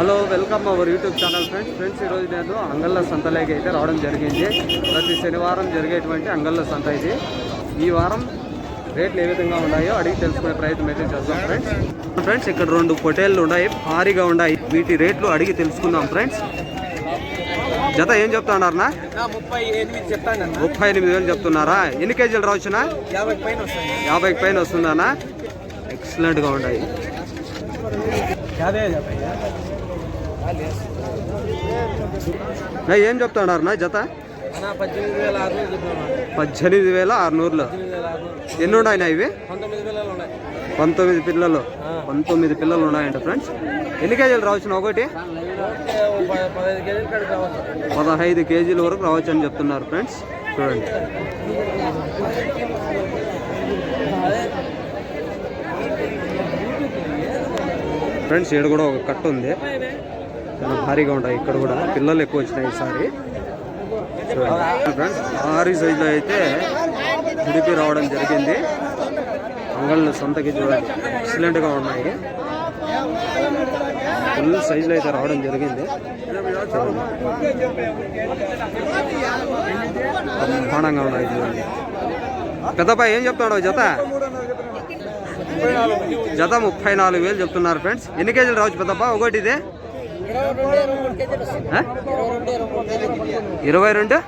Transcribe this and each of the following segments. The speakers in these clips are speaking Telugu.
Hello welcome our YouTube channel friends. Friends ఈరోజు నేను అంగళ్ళ సంతలోకి అయితే రావడం జరిగింది. ప్రతి శనివారం జరిగేటువంటి అంగళ్ళ సంత ఇది. ఈ వారం రేట్లు ఏ విధంగా ఉన్నాయో అడిగి తెలుసుకునే ప్రయత్నం అయితే చేద్దాం ఫ్రెండ్స్. ఫ్రెండ్స్ ఇక్కడ రెండు పొటేళ్ళు ఉన్నాయి భారీగా ఉన్నాయి. వీటి రేట్లు అడిగి తెలుసుకుందాం ఫ్రెండ్స్. జత ఏం చెప్తున్నారనా ముప్పై ఎనిమిది వేలు చెప్తున్నారా? ఎన్ని కేజీలు రావచ్చునా యాభై పైన వస్తాయి. యాభైకి పైన వస్తుందానా ఎక్సలెంట్గా ఉన్నాయి. యాభై యాభై నా ఏం జత? పద్దెనిమిది వేల ఆరునూరులో. ఎన్ని ఉన్నాయినా ఇవి? పంతొమ్మిది ఉన్నాయి. పిల్లలు. పంతొమ్మిది పిల్లలు ఉన్నాయంట ఫ్రెండ్స్. ఎన్ని కేజీలు రావచ్చు ఒకటి? పదహైదు కేజీల వరకు రావచ్చు అని చెప్తున్నారు ఫ్రెండ్స్. చూడండి. ఫ్రెండ్స్ ఇక్కడ కూడా ఒక కట్ట ఉంది. చాలా భారీగా ఉంటాయి ఇక్కడ కూడా పిల్లలు ఎక్కువ వచ్చినాయి ఈసారి. ఫ్రెండ్స్ భారీ సైజులో అయితే ఉడిపి రావడం జరిగింది. అంగళ్ళు సొంతకి చూడండి. ఎక్సలెంట్గా ఉన్నాయి. ఫుల్ సైజులో అయితే రావడం జరిగింది. బ్రహ్మాండంగా ఉన్నాయి చూడండి. పెద్దపాయ ఏం చెప్తున్నాడు జత? జత ముప్పై నాలుగు వేలు చెప్తున్నారు ఫ్రెండ్స్. ఎన్ని కేజీలు రావచ్చు పెద్దప్ప? ఒకటి ఇదే. ఇరవై రెండు.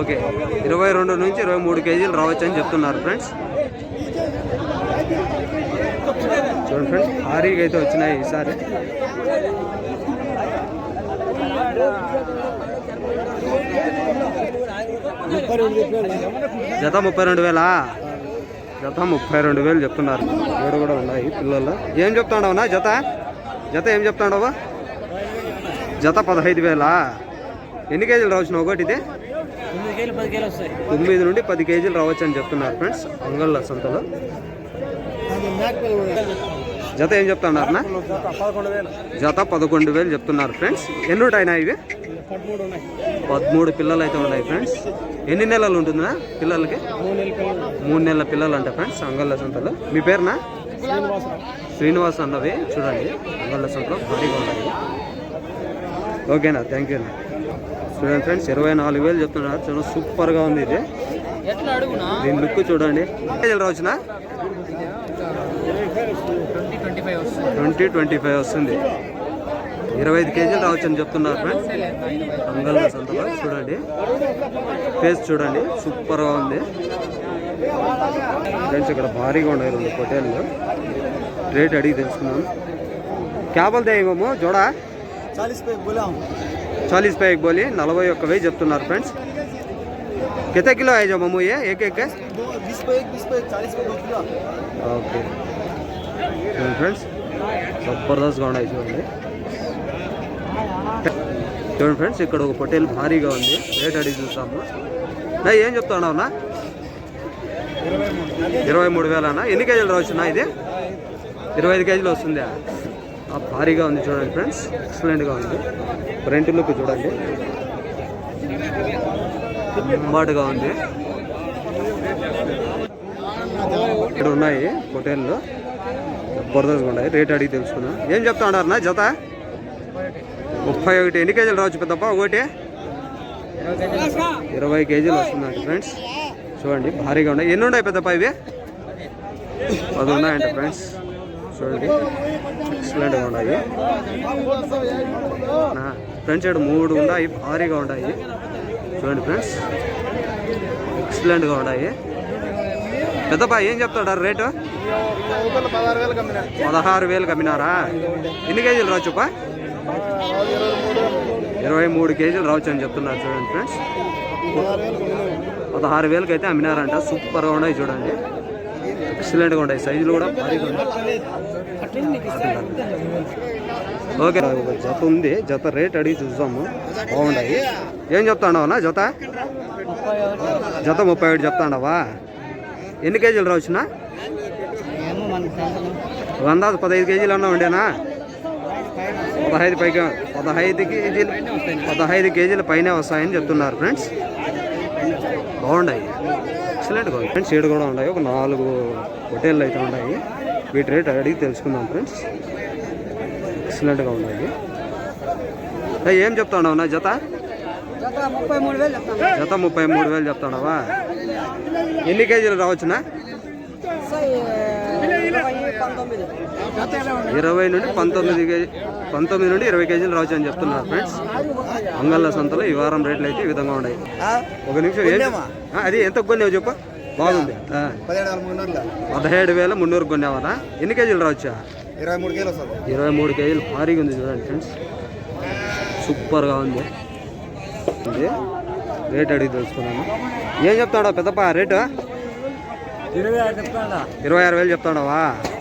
ఓకే. ఇరవై రెండు నుంచి ఇరవై మూడు కేజీలు రావచ్చు అని చెప్తున్నారు ఫ్రెండ్స్. చూడండి ఫ్రెండ్స్ భారీగా అయితే వచ్చినాయి ఈసారి. జత ముప్పై రెండు వేలా? జత ముప్పై రెండు వేలు చెప్తున్నారు. ఏడు కూడా ఉన్నాయి పిల్లలు ఏం చెప్తాడవనా జత? జత ఏం చెప్తాడవా జత పదహైదు వేలా? ఎన్ని కేజీలు రావచ్చు ఒకటి ఇది? తొమ్మిది నుండి పది కేజీలు రావచ్చు అని చెప్తున్నారు ఫ్రెండ్స్ అంగళ్ళ సంతలో. జత ఏం చెప్తున్నారు జత పదకొండు వేలు చెప్తున్నారు ఫ్రెండ్స్. ఎన్ని ఉంటాయినా ఇవి? పదమూడు పిల్లలు అయితే ఉన్నాయి ఫ్రెండ్స్. ఎన్ని నెలలు ఉంటుందా పిల్లలకి? మూడు నెలల పిల్లలు అంట ఫ్రెండ్స్ అంగళ్ళ సంతలో. మీ పేరునా? శ్రీనివాస్ అన్నవి చూడండి. అంగళ్ళ సంతలో భారీగా ఉన్నాయి. ఓకేనా? థ్యాంక్ యూ చూడండి ఫ్రెండ్స్ ఇరవై నాలుగు వేలు చెప్తున్నారు. చాలా సూపర్గా ఉంది ఇది. దీని లుక్ చూడండి. వచ్చిన రావచ్చునా ట్వంటీ ట్వంటీ ఫైవ్ వస్తుంది. ఇరవై ఐదు కేజీలు రావచ్చు అని చెప్తున్నారు ఫ్రెండ్స్ అంగల్ సంతలో చూడండి. ఫేస్ చూడండి. సూపర్గా ఉంది. ఫ్రెండ్స్ ఇక్కడ భారీగా ఉన్నాయి రెండు పొటేళ్ళు రేట్ అడిగి తెలుసుకున్నాం క్యాబల్ దేవేమో జోడా? చాలీస్ పై బోలి నలభై ఒక్క వెయ్యి చెప్తున్నారు ఫ్రెండ్స్. కితే కిలో అయ్యా మమ్ము ఏ? ఏకే ఓకే. ఫ్రెండ్స్ జబర్దస్త్గా ఉన్నాయి చూడండి. చూడండి ఫ్రెండ్స్ ఇక్కడ ఒక పొటేల్ భారీగా ఉంది. రేట్ అడిగి చూసాము ఏం చెప్తాను అన్నా? ఇరవై మూడు వేలనా? ఎన్ని కేజీలు రావచ్చునా ఇది? ఇరవై ఐదు కేజీలు వస్తుందా? భారీగా ఉంది చూడండి ఫ్రెండ్స్. ఎక్సలెంట్గా ఉంది. ఫ్రంట్ లుక్ చూడండి. అంబాటుగా ఉంది. ఇక్కడ ఉన్నాయి హోటల్లో. జబర్దస్త్గా ఉన్నాయి. రేట్ అడిగి తెలుసుకున్నా ఏం చెప్తా ఉన్నారన్నా జత? ముప్పై ఒకటి. ఎన్ని కేజీలు రావచ్చు పెద్దప్ప? ఒకటి? ఇరవై కేజీలు వస్తుందండి ఫ్రెండ్స్. చూడండి భారీగా ఉన్నాయి. ఎన్ని ఉన్నాయి పెద్ద ఇవి? పది ఉన్నాయంట ఫ్రెండ్స్ చూడండి ఎక్సలెంట్గా ఉన్నాయి. ఫ్రెండ్స్ ఇక్కడ మూడు ఉన్నాయి భారీగా ఉన్నాయి. చూడండి ఫ్రెండ్స్ ఎక్సలెంట్గా ఉన్నాయి. పెద్దప్ప ఏం చెప్తాడారు రేటు? పదహారు వేలు పదహారు వేలు కమ్మినారా? ఎన్ని కేజీలు రావచ్చుపా ఇరవై మూడు కేజీలు రావచ్చు అని చెప్తున్నారు చూడండి ఫ్రెండ్స్ పదహారు వేలకి అయితే అమ్మినారంట. సూపర్గా ఉన్నాయి చూడండి. ఎక్సలెంట్గా ఉన్నాయి. సైజులు కూడా భారీగా ఉన్నాయి. ఓకే. ఒక జత ఉంది. జత రేట్ అడిగి చూద్దాము. బాగున్నాయి. ఏం చెప్తాండవనా జత? జత ముప్పై ఒకటి చెప్తాండవా? ఎన్ని కేజీలు రావచ్చునా ఏమో వంద పదహైదు కేజీలు అన్నా ఉండేనా? పదహైదు పైగా పదహైదు కేజీలు పదహైదు కేజీల పైనే వస్తాయని చెప్తున్నారు ఫ్రెండ్స్ బాగున్నాయి ఎక్సలెంట్గా ఉంది. ఫ్రెండ్స్ ఏడు కూడా ఉన్నాయి. ఒక నాలుగు హోటళ్ళు అయితే ఉన్నాయి. వీటి రేట్ అడిగి తెలుసుకుందాం ఫ్రెండ్స్ ఎక్సలెంట్గా ఉన్నాయి. ఏం చెప్తావు నా జత? జత ముప్పై మూడు వేలు చెప్తాడవా ఎన్ని కేజీలు రావచ్చునా? ఇరవై నుండి పంతొమ్మిది కేజీ పంతొమ్మిది నుండి ఇరవై కేజీలు రావచ్చు అని చెప్తున్నారు ఫ్రెండ్స్. అంగళ్ళ సంతలో ఈ వారం రేట్లు అయితే ఈ విధంగా ఉన్నాయి. ఒక నిమిషం అది ఎంత కొన్నావు చెప్పు? బాగుంది. పదిహేడు వేల మున్నూరు కొన్నావా ఎన్ని కేజీలు రావచ్చా? ఇరవై మూడు వస్తుంది. ఇరవై మూడు కేజీలు భారీగా ఉంది చూడండి ఫ్రెండ్స్. సూపర్గా ఉంది. రేట్ అడిగి తెలుసుకున్నాను. ఏం చెప్తాడా పెద్దప్ప రేటు? ఇరవై ఆరు వేలు చెప్తాడావా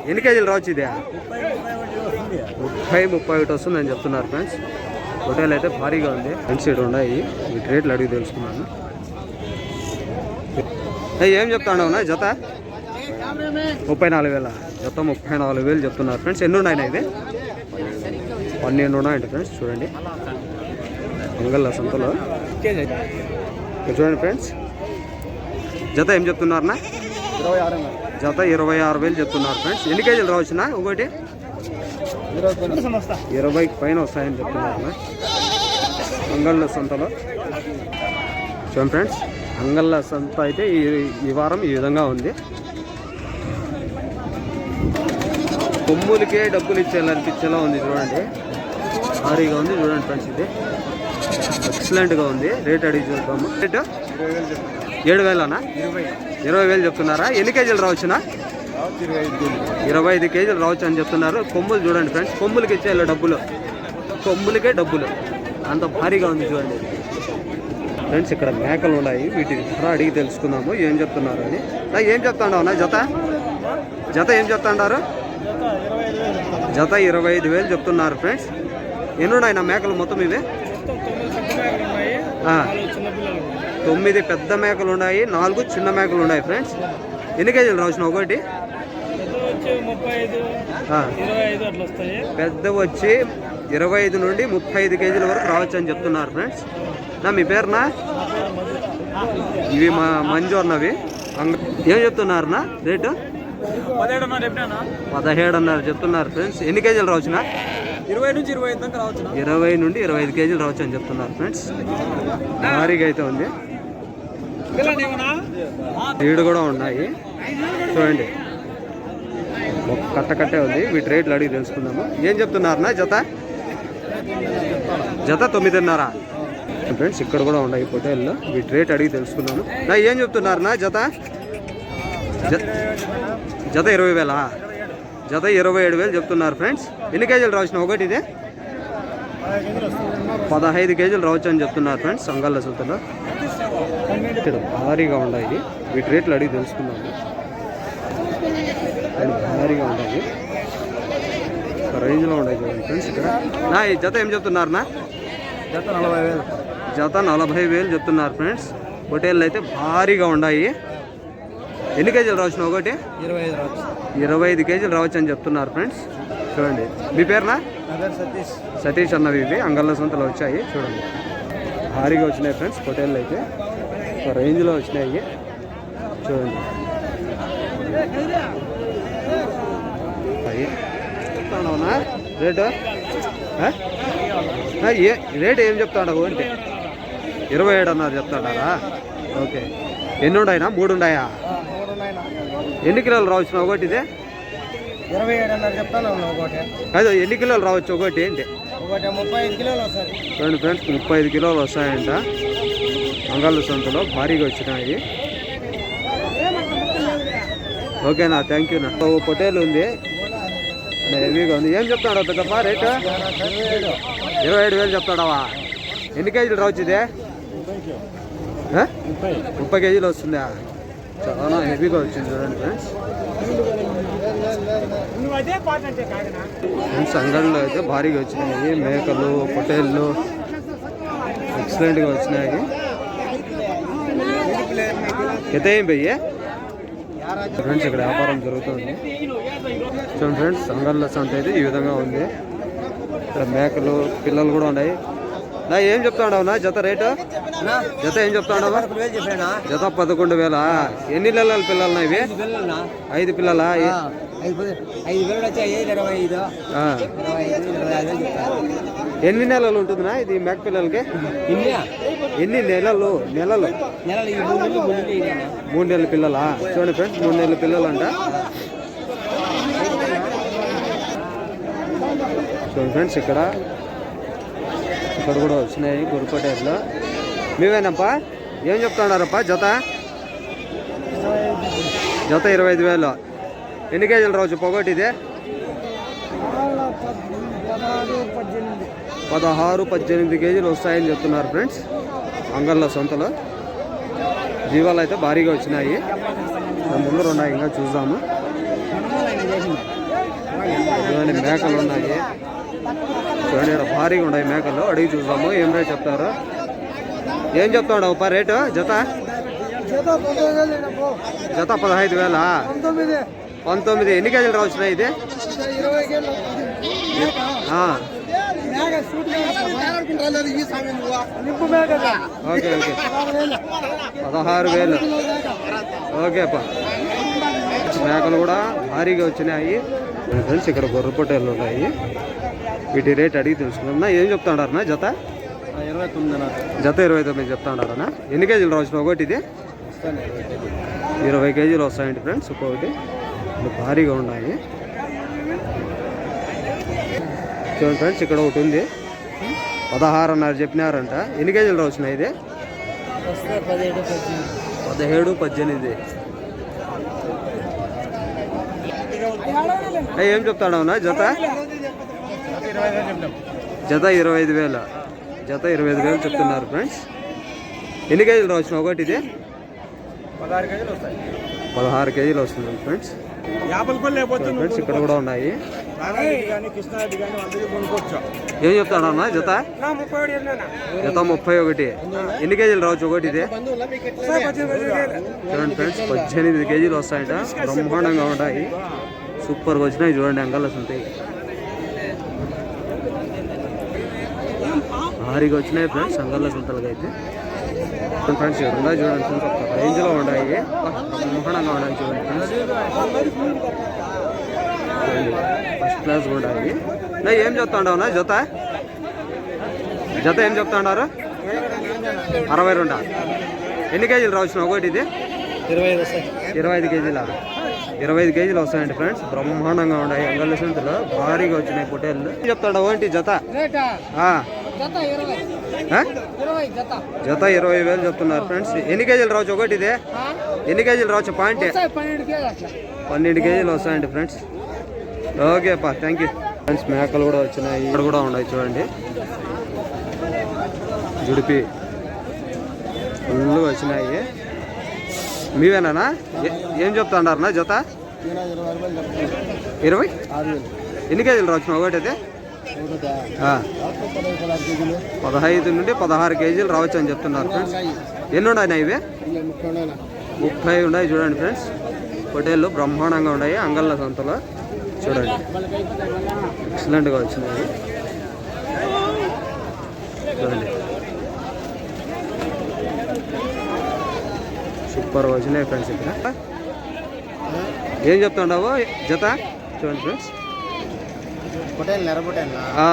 ఎన్ని కేజీలు రావచ్చు ఇది? ముప్పై ముప్పై ఒకటి వస్తుందని చెప్తున్నారు ఫ్రెండ్స్. హోటల్ అయితే భారీగా ఉంది. ఫ్రెండ్స్ ఇటు ఉన్నాయి. వీటి రేట్లు అడిగి తెలుసుకున్నాను. ఏం చెప్తాడు నా జత? ముప్పై నాలుగు వేల. జత ముప్పై నాలుగు వేలు చెప్తున్నారు ఫ్రెండ్స్. ఎన్ని ఉన్నాయి ఇది? పన్నెండు ఉన్నాయండి ఫ్రెండ్స్. చూడండి. అంగళ్ళ సంతలో. చూడండి ఫ్రెండ్స్. జత ఏం చెప్తున్నారన్నా? జత ఇరవై ఆరు వేలు చెప్తున్నారు ఫ్రెండ్స్. ఎన్ని కేజీలు రావచ్చునా ఒకటి ఇరవై పైన వస్తాయని చెప్తున్నారు అంగళ్ళ సంతలో. చూడండి ఫ్రెండ్స్ అంగళ్ళ సంత అయితే ఈ ఈ వారం ఈ విధంగా ఉంది. కొమ్ములకే డబ్బులు ఇచ్చేయాలనిపించేలా ఉంది చూడండి. భారీగా ఉంది చూడండి ఫ్రెండ్స్ ఇది. ఎక్సలెంట్గా ఉంది. రేట్ అడిగి చూద్దాము. రేట్ ఏడు వేలనా? ఇరవై ఇరవై వేలు చెప్తున్నారా? ఎన్ని కేజీలు రావచ్చునా? ఇరవై ఐదు కేజీలు రావచ్చు అని చెప్తున్నారు. కొమ్ములు చూడండి ఫ్రెండ్స్ కొమ్ములకి ఇచ్చేయాలి డబ్బులు. కొమ్ములకే డబ్బులు. అంత భారీగా ఉంది చూడండి. ఫ్రెండ్స్ ఇక్కడ మేకలు ఉన్నాయి. వీటి ధర అడిగి తెలుసుకుందాము. ఏం చెప్తున్నారు అని. నా ఏం చెప్తాండవు నా జత? జత ఏం చెప్తాండారు? జత ఇరవై ఐదు వేలు చెప్తున్నారు ఫ్రెండ్స్. ఎన్నున్నాయి నా మేకలు మొత్తం ఇవి? తొమ్మిది పెద్ద మేకలు ఉన్నాయి నాలుగు చిన్న మేకలు ఉన్నాయి ఫ్రెండ్స్ ఎన్ని కేజీలు రావచ్చు ఒకటి? పెద్ద వచ్చి ఇరవై ఐదు నుండి ముప్పై ఐదు కేజీల వరకు రావచ్చు అని చెప్తున్నారు ఫ్రెండ్స్ నా మీ పేరునా? ఇవి మా మంజు అన్నవి ఏం చెప్తున్నారునా రేటు? పదిహేడు అన్నారు ఎప్పుడైనా పదిహేడు అన్నారు చెప్తున్నారు ఫ్రెండ్స్ ఎన్ని కేజీలు రావచ్చునా? ఇరవై నుంచి ఇరవై ఐదు దాకా రావచ్చు ఇరవై నుండి ఇరవై ఐదు కేజీలు రావచ్చు అని చెప్తున్నారు ఫ్రెండ్స్ భారీగా అయితే ఉంది. వీడు కూడా ఉన్నాయి. చూడండి. ఒక కట్ట కట్టే ఉంది. వీటి రేట్లు అడిగి తెలుసుకుందాము. ఏం చెప్తున్నారనా జత? జత తొమ్మిదిన్నర. ఫ్రెండ్స్ ఇక్కడ కూడా ఉన్నాయి హోటల్లో వీటి రేట్ అడిగి తెలుసుకున్నాము నా ఏం చెప్తున్నారనా జత? జ- జత ఇరవై వేలా? జత ఇరవై ఏడు వేలు చెప్తున్నారు ఫ్రెండ్స్. ఎన్ని కేజీలు రాసిన ఒకటి ఇదే? పదహైదు కేజీలు రావచ్చు అని చెప్తున్నారు ఫ్రెండ్స్ సంగాల సుతలో ఇక్కడ భారీగా ఉన్నాయి. వీటి రేట్లు అడిగి తెలుసుకున్నాము కానీ భారీగా ఉన్నాయి. రేంజ్లో ఉన్నాయి చూడండి ఫ్రెండ్స్ ఇక్కడ. నా ఈ జత ఏం చెప్తున్నారనా జత నలభై వేలు. జత నలభై వేలు చెప్తున్నారు ఫ్రెండ్స్. హోటళ్ళు అయితే భారీగా ఉన్నాయి. ఎన్ని కేజీలు రావచ్చు ఒకటి? ఇరవై ఐదు రావచ్చు. ఇరవై ఐదు కేజీలు రావచ్చు అని చెప్తున్నారు ఫ్రెండ్స్. చూడండి. మీ పేరునా? నా పేరు సతీష్. సతీష్ అన్నవి ఇవి. అంగళ్ళ సంతలో వచ్చాయి. చూడండి. భారీగా వచ్చినాయి ఫ్రెండ్స్ హోటల్లో అయితే. ఒక రేంజ్లో వచ్చినాయి చూడండి. చెప్తాడవునా రేటు? ఏ రేటు ఏం చెప్తాడు అంటే? ఇరవై ఏడు అన్నారు చెప్తాడారా? ఓకే. ఎన్ని ఉన్నాయినా మూడు ఉన్నాయా ఎన్ని కిలోలు రావచ్చు ఒకటి ఇదే? ఇరవై ఏడు అన్నారు చెప్తాను ఒకటి. అదే ఎన్ని కిలోలు రావచ్చు ఒకటి ఏంటి రెండు చూడండి ఫ్రెండ్స్ ముప్పై ఐదు కిలోలు వస్తాయంట. అంగళ్ళ సంతలో భారీగా వచ్చినాయి. ఓకేనా థ్యాంక్ యూనా ఓ పొటేలు ఉంది. హెవీగా ఉంది. ఏం చెప్తాడు పెద్దప్ప రేటు? ఇరవై ఏడు వేలు చెప్తాడవా ఎన్ని కేజీలు రావచ్చుదే ముప్పై కేజీలు వస్తుందా? చాలా హెవీగా వచ్చింది చూడండి ఫ్రెండ్స్ నువ్వు అదే పాట అంటే కాదనా ఫ్రెండ్స్ అంగడిలో అయితే భారీగా వచ్చినాయి. మేకలు పొటేళ్ళు ఎక్సలెంట్గా వచ్చినాయి. ఎంత ఏం పోయి? ఫ్రెండ్స్ ఇక్కడ వ్యాపారం జరుగుతుంది. చూడండి ఫ్రెండ్స్ అంగళ్ళ సంత అయితే ఈ విధంగా ఉంది. ఇక్కడ మేకలు పిల్లలు కూడా ఉన్నాయి. నా ఏం చెప్తాడు నా జత రేటు? జత ఏం చెప్తాడవా చెప్పానా జత పదకొండు వేల? ఎన్ని నెలల పిల్లలు ఇవి? ఐదు పిల్లలా? ఎన్ని నెలలు ఉంటుందినా ఇది మేక పిల్లలకి? ఎన్ని నెలలు? నెలలు? మూడు నెలల పిల్లలా? చూడండి ఫ్రెండ్స్ మూడు నెలల పిల్లలు అంట చూడండి ఫ్రెండ్స్ ఇక్కడ ఇక్కడ కూడా వచ్చినాయి గురుపటేరులో మీవేనప్పా ఏం చెప్తున్నారప్పా? జత? జత ఇరవై ఐదు వేలు. ఎన్ని కేజీలు రావచ్చు పొగటి ఇది పదహారు పద్దెనిమిది కేజీలు వస్తాయని చెప్తున్నారు ఫ్రెండ్స్. అంగళ్ళ సొంతలో. జీవాలు అయితే భారీగా వచ్చినాయి. ముందు ఉన్నాయి ఇంకా చూద్దాము. మేకలు ఉన్నాయి. చూడండి ఇక్కడ భారీగా ఉన్నాయి మేకలు. అడిగి చూద్దాము. ఏం రేట్ చెప్తారు? ఏం చెప్తాడు? ఒక రేటు? జత? జత పదహైదు వేల? పంతొమ్మిది. ఎన్ని కేజీలు రావచ్చున్నాయి ఇది? Okay okay. పదహారు వేలు. ఓకే అప్ప మేకలు కూడా భారీగా వచ్చినాయి. ఫ్రెండ్స్ ఇక్కడ గొర్రె పొట్టేళ్ళు ఉన్నాయి. వీటి రేట్ అడిగి తెలుసుకున్నా ఏం చెప్తాడారనా జత? ఇరవై తొమ్మిది జత ఇరవై తొమ్మిది చెప్తాడారనా ఎన్ని కేజీలు రావచ్చు ఒకటి ఇది? ఇరవై కేజీలు వస్తాయండి ఫ్రెండ్స్ ఒక్కొక్కటి. భారీగా ఉన్నాయి. చూడండి ఫ్రెండ్స్ ఇక్కడ ఒకటి ఉంది. పదహారున్నర చెప్పినారంట. ఎన్ని కేజీలు రావచ్చున్నాయి ఇది? పదిహేడు పద్దెనిమిది పదిహేడు పద్దెనిమిది ఏయ్, ఏం చెప్తాడవునా జత? జత ఇరవై ఐదు వేలు. జత ఇరవై ఐదు వేలు చెప్తున్నారు ఫ్రెండ్స్. ఎన్ని కేజీలు రావచ్చు ఒకటి ఇది? పదహారు కేజీలు వస్తాయి. పదహారు కేజీలు వస్తుంది ఫ్రెండ్స్. ఫ్రెండ్స్ ఇక్కడ కూడా ఉన్నాయి. ఏం చెప్తాడన్నా జత? నా ముప్పై ఒకటి వెళ్ళినా జత ముప్పై ఒకటి. ఎన్ని కేజీలు రావచ్చు? ఒకటి ఇది? చూడండి ఫ్రెండ్స్ పద్దెనిమిది కేజీలు వస్తాయంట. బ్రహ్మాండంగా ఉంటాయి సూపర్గా వచ్చినాయి చూడండి అంగల్స్ ఉంటాయి భారీగా వచ్చినాయి ఫ్రెండ్స్ అంగళ్ళ సంతలుగా అయితే. ఫ్రెండ్స్ ఉన్నాయి చూడండి ఫ్రెండ్స్ ఒక రేంజ్లో ఉన్నాయి. బ్రహ్మాండంగా ఉన్నాయి చూడండి ఫ్రెండ్స్. ఫస్ట్ క్లాస్ ఉన్నాయి. నా ఏం చెప్తాండవునా జత? జత ఏం చెప్తాండారు? అరవై రెండా? ఎన్ని కేజీలు రావచ్చు ఒకటి ఇది? ఇరవై ఐదు ఇరవై ఐదు కేజీల? ఇరవై ఐదు కేజీలు వస్తాయండి ఫ్రెండ్స్. బ్రహ్మాండంగా ఉన్నాయి. అంగళ్ళ సంతలో భారీగా వచ్చినాయి పొట్టేళ్ళు. చెప్తాడు ఏంటి జత? జత ఇరవై వేలు చెప్తున్నారు ఫ్రెండ్స్. ఎన్ని కేజీలు రావచ్చు ఒకటి ఇదే? ఎన్ని కేజీలు రావచ్చు పాయింట్? పన్నెండు కేజీలు వస్తాయండి ఫ్రెండ్స్. ఓకే పా థ్యాంక్ యూ ఫ్రెండ్స్ మేకలు కూడా వచ్చినాయి. ఇక్కడ కూడా ఉన్నాయి చూడండి. జుడిపి. ఫుల్ వచ్చినాయి. మీవేనా ఏ- ఏం చెప్తాడారనా జత? ఇరవై? ఎన్ని కేజీలు రావచ్చు ఒకటైతే? పదహైదు నుండి పదహారు కేజీలు రావచ్చు అని చెప్తున్నారు ఫ్రెండ్స్. ఎన్ని ఉన్నాయి ఇవి? ముప్పై ఉన్నాయి ముప్పై ఉన్నాయి చూడండి ఫ్రెండ్స్. హోటల్లో బ్రహ్మాండంగా ఉన్నాయి. అంగళ్ళ సంతలో. చూడండి. ఎక్సలెంట్గా వచ్చినాయి చూడండి సూపర్ వచ్చినాయి ఫ్రెండ్స్ ఇక్కడ. ఏం చెప్తుండవు జత? చూడండి ఫ్రెండ్స్. పొటేలు నెరపొటేలు ఆ,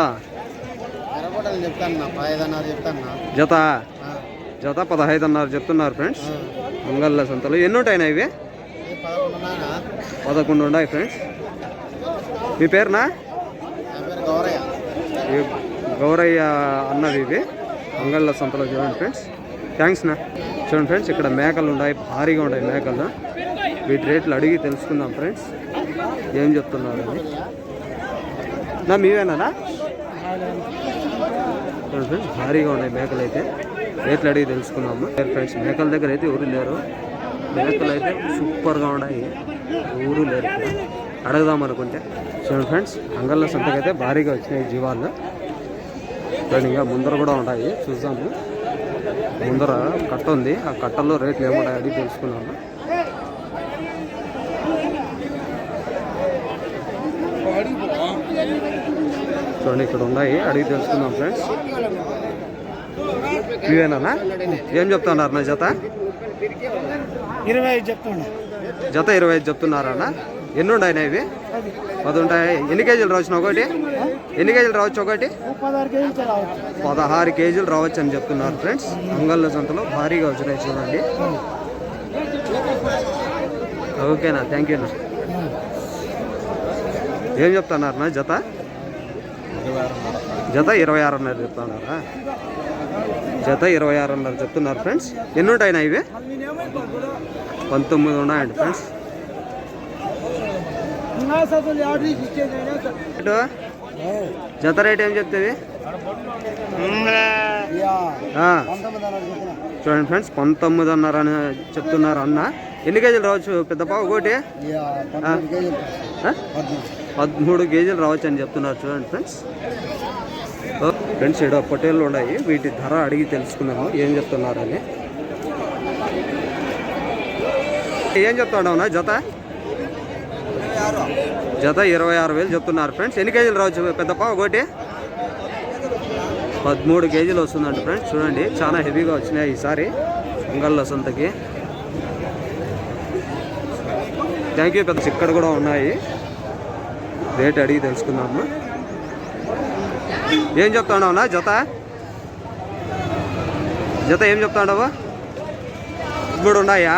నెరపొటేలు చెప్తాను నా పదహైదున్నర చెప్తాను నా జత జత పదహైదున్నర చెప్తున్నారు ఫ్రెండ్స్. అంగళ్ళ సంతలో. ఎన్ని ఉంటాయినా ఇవి? పదకొండు ఉన్నాయి ఫ్రెండ్స్. మీ పేరునా? గౌరయ్య. గౌరయ్య అన్నది ఇది అంగళ్ళ సంతలో చూడండి ఫ్రెండ్స్. థ్యాంక్స్ నా. చూడండి ఫ్రెండ్స్ ఇక్కడ మేకలు ఉన్నాయి భారీగా ఉన్నాయి మేకలు. వీటి రేట్లు అడిగి తెలుసుకుందాం ఫ్రెండ్స్. ఏం చెప్తున్నారు అని నా మీవేనా చూడండి ఫ్రెండ్స్ భారీగా ఉన్నాయి మేకలు అయితే. రేట్లు అడిగి తెలుసుకుందాము. ఫ్రెండ్స్ మేకల దగ్గర అయితే ఎవరు లేరు. మేకలు అయితే సూపర్గా ఉన్నాయి. ఊరు లేరు ఇక్కడ. అడగదాం అనుకుంటే. చూడండి ఫ్రెండ్స్ అంగళ్ళ సంతకైతే భారీగా వచ్చినాయి జీవాలు. ఇంకా ముందర కూడా ఉన్నాయి. చూద్దాము. ముందర కట్ట ఉంది. ఆ కట్టలో రేట్లు ఏమున్నాయి అడిగి తెలుసుకున్నాము చూడండి ఇక్కడ ఉన్నాయి. అడిగి తెలుసుకుందాం ఫ్రెండ్స్. ఇవేనా? ఏం చెప్తున్నారు నా జత? ఇరవై ఐదు జత ఇరవై ఐదు చెప్తున్నారన్న ఎన్ని ఉన్నాయి ఇవి? పది ఉంటాయి? ఎన్ని కేజీలు రావచ్చు ఒకటి? ఎన్ని కేజీలు రావచ్చు ఒకటి? పదహారు కేజీలు రావచ్చు అని చెప్తున్నారు ఫ్రెండ్స్. అంగళ్ళ సంతలో భారీగా వచ్చినాయి చూడండి. ఓకేనా థ్యాంక్ యూనా ఏం చెప్తున్నారు నా జత? జత ఇరవై ఆరున్నర చెప్తున్నారా? జత ఇరవై ఆరున్నర చెప్తున్నారు ఫ్రెండ్స్. ఎన్ని ఉంటాయినా ఇవి? పంతొమ్మిది ఉన్నాయండి ఫ్రెండ్స్? జత రేట్ ఏం చెప్తుంది? చూడండి ఫ్రెండ్స్ పంతొమ్మిదిన్నర అని చెప్తున్నారు అన్న. ఎన్ని కేజీలు రావచ్చు పెద్దపా ఒకటి ఆ? పదమూడు. కేజీలు రావచ్చు అని చెప్తున్నారు చూడండి ఫ్రెండ్స్. ఫ్రెండ్స్ ఇక్కడ పొట్టేళ్ళు ఉన్నాయి. వీటి ధర అడిగి తెలుసుకున్నాము ఏం చెప్తున్నారని. ఏం చెప్తాడవునా జత? జత ఇరవై ఆరు వేలు చెప్తున్నారు ఫ్రెండ్స్. ఎన్ని కేజీలు రావచ్చు పెద్దపా ఒకటి పదమూడు కేజీలు వస్తుందండి ఫ్రెండ్స్. చూడండి చాలా హెవీగా వచ్చినాయి ఈసారి అంగళ్ళ సొంతకి. థ్యాంక్ యూ పెద్ద ఇక్కడ కూడా ఉన్నాయి. రేట్ అడిగి తెలుసుకుందాము. ఏం చెప్తాడవునా జత? జత ఏం చెప్తాడవు? ఇప్పుడు ఉన్నాయా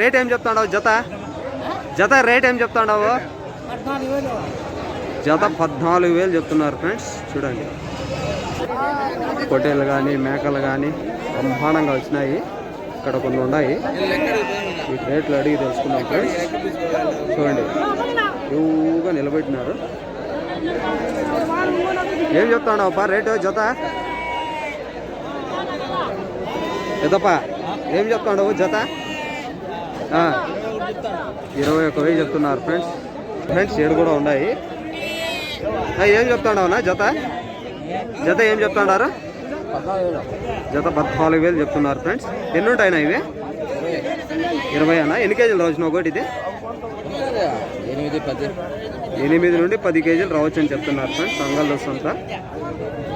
రేట్ ఏం చెప్తాడవు జత? జత రేట్ ఏం చెప్తాడవు? జత పద్నాలుగు వేలు చెప్తున్నారు ఫ్రెండ్స్ చూడండి. పొట్టేలు కానీ మేకలు కానీ బ్రహ్మాండంగా వచ్చినాయి. ఇక్కడ కొన్ని ఉన్నాయి. ఈ రేట్లు అడిగి తెలుసుకున్నాం ఫ్రెండ్స్. చూడండి. యూగా నిలబెట్టినారు. ఏం చెప్తాడు అప్ప రేటు జత? పెద్దప్ప ఏం చెప్తాడు జత? ఇరవై ఒక్క వెయ్యి చెప్తున్నారు ఫ్రెండ్స్. ఫ్రెండ్స్ ఏడు కూడా ఉన్నాయి. ఏం చెప్తాడవునా జత? జత ఏం చెప్తున్నారు జత పద్నాలుగు వేలు చెప్తున్నారు ఫ్రెండ్స్. ఎన్ని ఉంటాయినా ఇవి? ఇరవై అన్న? ఎన్ని కేజీలు రావచ్చు ఒకటి ఇది? ఎనిమిది పది. ఎనిమిది నుండి పది కేజీలు రావచ్చు అని చెప్తున్నారు ఫ్రెండ్స్ సంఘాలు సొంత చూడండి